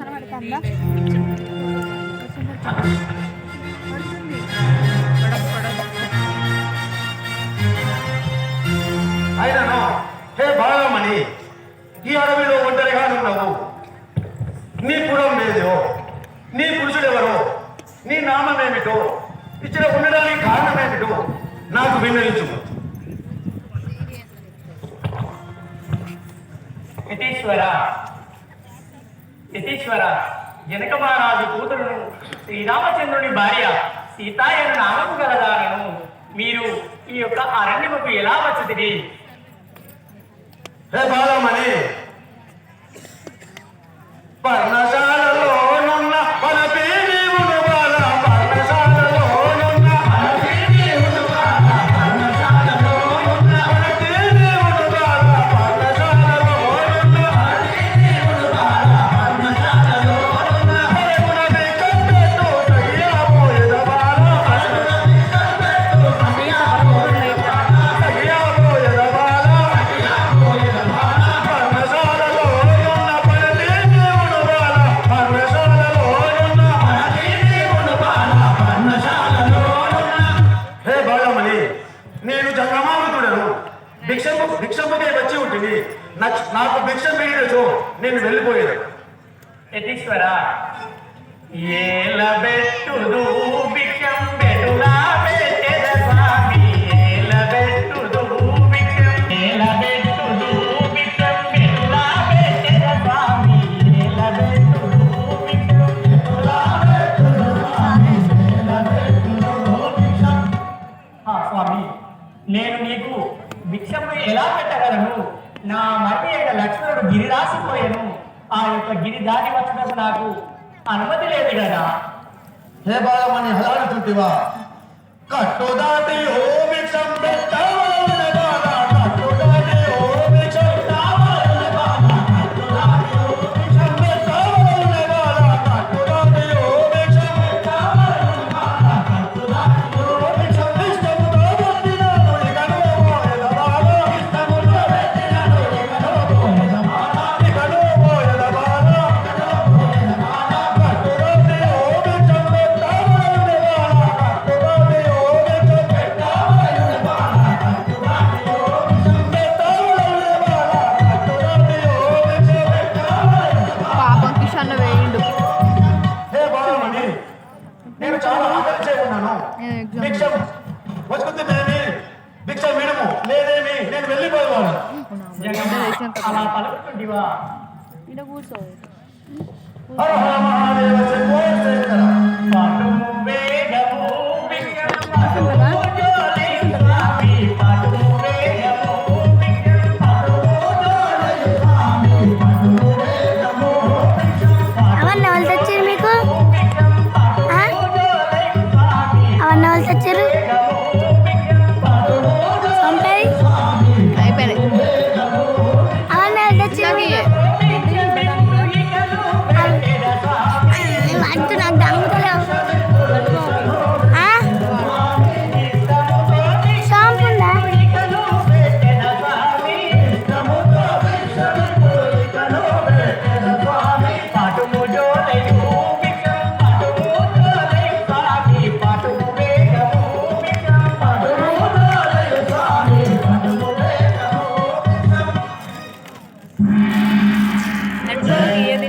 కనబడుతుందా? హే బాలమణి ఈ అడవిలో ఒంటరిగా ఉన్నావు నీ కులం లేదో నీ పురుషుడెవరో నీ నామమేమిటో ఇచ్చిన ఉండడానికి కారణమేమిటో నాకు విన్నవించు ఈశ్వరా యతీశ్వర జనక మహారాజు కూతురును శ్రీరామచంద్రుని భార్య సీతాయన నామము గలదానను మీరు ఈ యొక్క అరణ్యముకు ఎలా వచ్చింది భిక్షము భిక్షముకే వచ్చి ఉంటుంది. నాకు భిక్ష మిగిలిచో నేను వెళ్ళిపోయేది. యతీశ్వర ఏల బెట్టుదు భిక్షం బెటులా పెట్టెద స్వామి? ఏల బెట్టుదు భిక్షం ఏల బెట్టుదు భిక్షం బెటులా పెట్టెద స్వామి? ఏల బెట్టుదు భిక్షం బెటులా పెట్టెద స్వామి? ఏల బెట్టుదు భిక్షం. ఆ స్వామి నేను నీకు భిక్షము ఎలా పెట్టగలను? నా మరణి యొక్క లక్ష్మణుడు గిరి రాసిపోయాను ఆ యొక్క గిరి దాటి వచ్చడానికి నాకు అనుమతి లేదు కదా. హే బాలమణి హలాడుతుంటివా కట్టుదాటి ఓ భిక్షం ఎగ్జామ్ భిక్షం వచ్చుకుంటేనేమి భిక్షం విడుము లేదేమి నేను వెళ్ళిపోయేవాడు అలా హర హర మహాదేవ శంభో